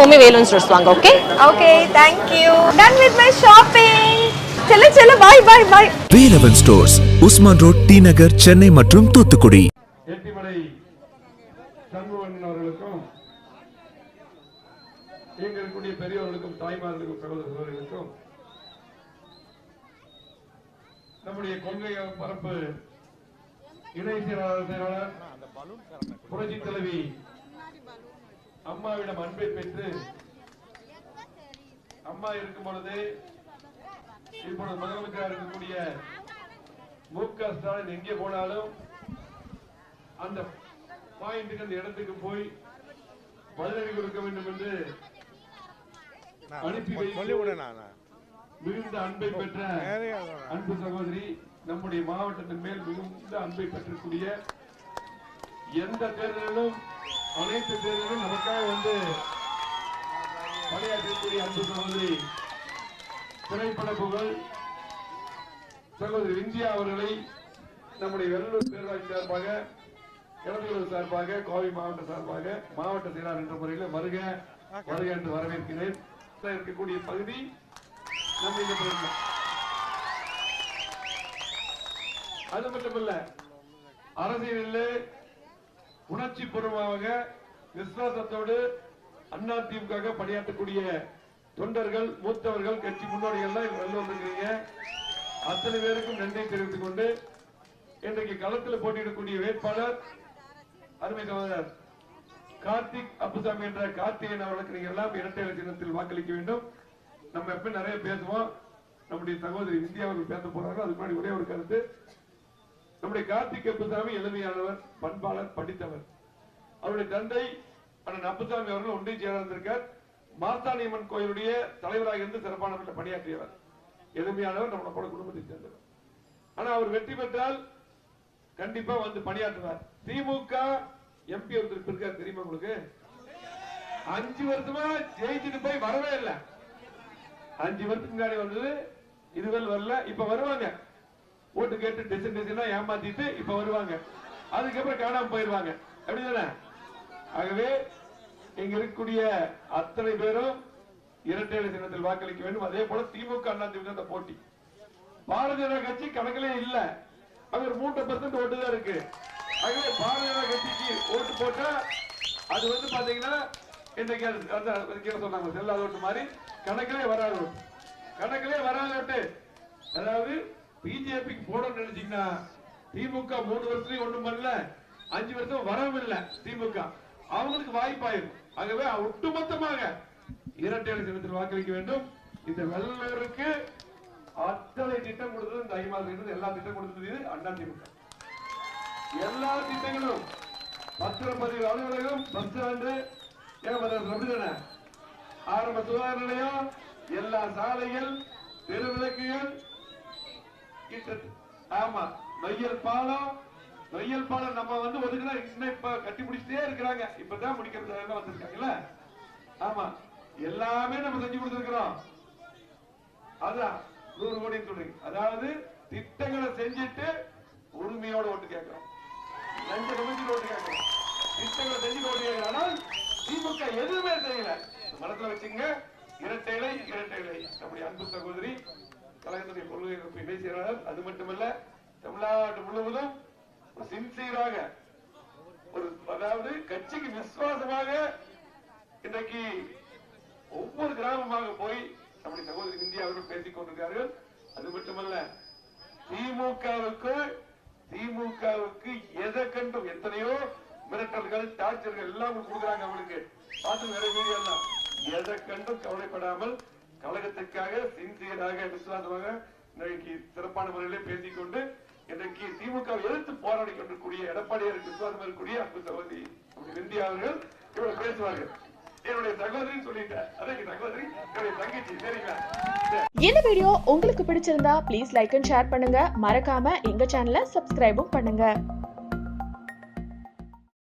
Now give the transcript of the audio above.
எப்பவுமே வேலூன் ஸ்டோர்ஸ் வாங்க okay okay thank you done with my shopping செல்ல செல்ல bye bye bye Velavan stores Usman road T Nagar Chennai மற்றும் தூத்துக்குடி. எட்டிமலை சண்முகன் அவர்களுக்கும் இங்க இருக்கக்கூடிய பெரியவர்களுக்கும் தாய்மார்களுக்கும் சகோதர சகோதரிகளுக்கும் நம்முடைய கொள்கை பரப்பு இணை செயலாளர் புரட்சி தலைவி அம்மாவிடம் அன்பை பெற்று அம்மா இருக்கும் பொழுது இப்பொழுது முதலமைச்சராக இருக்கக்கூடிய மு க ஸ்டாலின் எங்கே போனாலும் அந்த பாயிண்ட்டுக்கு அந்த இடத்துக்கு போய் பதிலடி கொடுக்க வேண்டும் என்று அனுப்பி மிகுந்த அன்பை பெற்ற அன்பு சகோதரி நம்முடைய மாவட்டத்தின் மேல் மிகுந்த அன்பை பெற்றக்கூடிய எந்த தேர்தலிலும் அனைத்து பேரிலும் நமக்காக வந்து பணியாற்றக்கூடிய அன்பு சகோதரி திரைப்பட புகழ் சகோதரி விந்தியா அவர்களை நம்முடைய வெள்ளூர் பேரவை சார்பாக இளந்தூர் சார்பாக கோவை மாவட்ட சார்பாக மாவட்ட செயலாளர் என்ற முறையில் வருக வருக என்று வரவேற்கிறேன். இருக்கக்கூடிய பகுதி நம்ம அது மட்டுமல்ல அரசியலில் உணர்ச்சி பூர்வமாக விசுவாசத்தோடு அதிமுக பணியாற்றக்கூடிய தொண்டர்கள் மூத்தவர்கள் கட்சி முன்னோடிகள் இங்க அத்தனை பேருக்கும் நன்றி தெரிவித்துக் கொண்டு இன்றைக்கு களத்தில் போட்டியிடக்கூடிய வேட்பாளர் அருமை சகோதரர் கார்த்திக் அப்புசாமி என்ற கார்த்திகேயன் அவர்களுக்கு நீங்க எல்லாம் இரட்டை தினத்தில் சின்னத்தில் வாக்களிக்க வேண்டும். நம்ம எப்ப நிறைய பேசுவோம். நம்முடைய சகோதரி இந்தியாவுக்கு பேச போறாங்க. அதுக்கு முன்னாடி ஒரே ஒரு கருத்து. நம்முடைய கார்த்திக் அப்புசாமி எளிமையானவர் பண்பாளர் படித்தவர். அவருடைய தந்தை அண்ணன் அப்புசாமி அவர்கள் ஒன்றிய செயலாளர் இருந்திருக்கார். மார்த்தானியம்மன் கோயிலுடைய தலைவராக இருந்து சிறப்பான பணியாற்றியவர். எளிமையானவர் நம்ம குடும்பத்தை சேர்ந்தவர். ஆனா அவர் வெற்றி பெற்றால் கண்டிப்பா வந்து பணியாற்றுவார். திமுக எம்பி ஒருத்தர் இருக்கார் தெரியுமா உங்களுக்கு? அஞ்சு வருஷமா ஜெயிச்சுட்டு போய் வரவே இல்லை. அஞ்சு வருஷத்துக்கு முன்னாடி வந்தது இதுவரை வரல இப்ப வருவாங்க. ஓட்டு கேட்டு டிசைன் டிசைனா ஏமாத்திட்டு இப்ப வருவாங்க. அதுக்கப்புறம் காணாம போயிருவாங்க. அப்படிதானே? ஆகவே இங்க இருக்கக்கூடிய அத்தனை பேரும் இரட்டை சின்னத்தில் வாக்களிக்க வேண்டும். அதே போல திமுக அண்ணா திமுக அந்த போட்டி. பாரதிய ஜனதா கட்சி கணக்கிலே இல்ல. அது ஒரு மூன்று பர்சன்ட் ஓட்டு தான் இருக்கு. ஆகவே பாரதிய ஜனதா கட்சிக்கு ஓட்டு போட்டா அது வந்து பாத்தீங்கன்னா இன்னைக்கு கீழே சொன்னாங்க. செல்லாத ஓட்டு மாதிரி. கணக்கிலே வராது. ஓட்டு கணக்கிலே வராது ஓட்டு. அதாவது பிஜேபிக்கு போடணும்னு நினைச்சீங்கன்னா திமுக மூணு வருஷத்துலயும் ஒண்ணும் பண்ணல அஞ்சு வருஷம் வரவும் இல்ல திமுக. அவங்களுக்கு வாய்ப்பாயிரும். ஆகவே ஒட்டுமொத்தமாக இரட்டை சின்னத்தில் வாக்களிக்க வேண்டும். இந்த வெள்ளருக்கு அத்தனை திட்டம் கொடுத்தது இந்த ஐமாவது எல்லா திட்டம் கொடுத்தது அண்ணா திமுக. எல்லா திட்டங்களும் பத்திரப்பதிவு அலுவலகம் பஸ் ஸ்டாண்டு ஆரம்ப சுகாதார நிலையம் எல்லா சாலைகள் தெருவிளக்குகள் ஆமா நொய்யல் பாலம் நொய்யல் பாலம் நம்ம வந்து ஒதுக்கினா இன்னும் இப்ப கட்டி முடிச்சுட்டே இருக்கிறாங்க. இப்பதான் முடிக்கிறது வந்திருக்காங்கல்ல? ஆமா எல்லாமே நம்ம செஞ்சு கொடுத்திருக்கிறோம். அதான் நூறு கோடி சொல்றீங்க. அதாவது திட்டங்களை செஞ்சுட்டு உரிமையோட ஓட்டு கேட்கிறோம். லஞ்ச கமிஷன் ஓட்டு கேட்கிறோம். திட்டங்களை செஞ்சு ஓட்டு கேட்கிறோம். ஆனால் திமுக எதுவுமே செய்யல. மனசுல வச்சுங்க இரட்டை இலை இரட்டை இலை. நம்முடைய அன்பு சகோதரி கழகத்துடைய கொள்கை அமைப்பு இணை செயலாளர் அது மட்டுமல்ல தமிழ்நாடு முழுவதும் சின்சியராக ஒரு அதாவது கட்சிக்கு விசுவாசமாக இன்றைக்கு ஒவ்வொரு கிராமமாக போய் நம்முடைய சகோதரி இந்தியாவிலும் பேசிக் கொண்டிருக்கிறார்கள். அது மட்டுமல்ல திமுகவுக்கு திமுகவுக்கு எதை கண்டும் எத்தனையோ மிரட்டல்கள் டார்ச்சர்கள் எல்லாம் கொடுக்குறாங்க அவங்களுக்கு. பார்த்து நிறைய வீடியோ எல்லாம் எதை கண்டும் கவலைப்படாமல் கழகத்திற்காக சின்சியராக விசுவாசமாக இன்றைக்கு சிறப்பான முறையிலே பேசிக்கொண்டு இன்றைக்கு திமுக எதிர்த்து போராடி கொண்டிருக்கூடிய எடப்பாடியாருக்கு விசுவாசம் இருக்கக்கூடிய அன்பு சகோதரி நம்முடைய அவர்கள் இவ்வளவு பேசுவார்கள். என்னுடைய அதான் என்னுடைய இந்த வீடியோ உங்களுக்கு பிடிச்சிருந்தா ப்ளீஸ் லைக் அண்ட் ஷேர் பண்ணுங்க. மறக்காம எங்க சேனலை சப்ஸ்கிரைபும் பண்ணுங்க.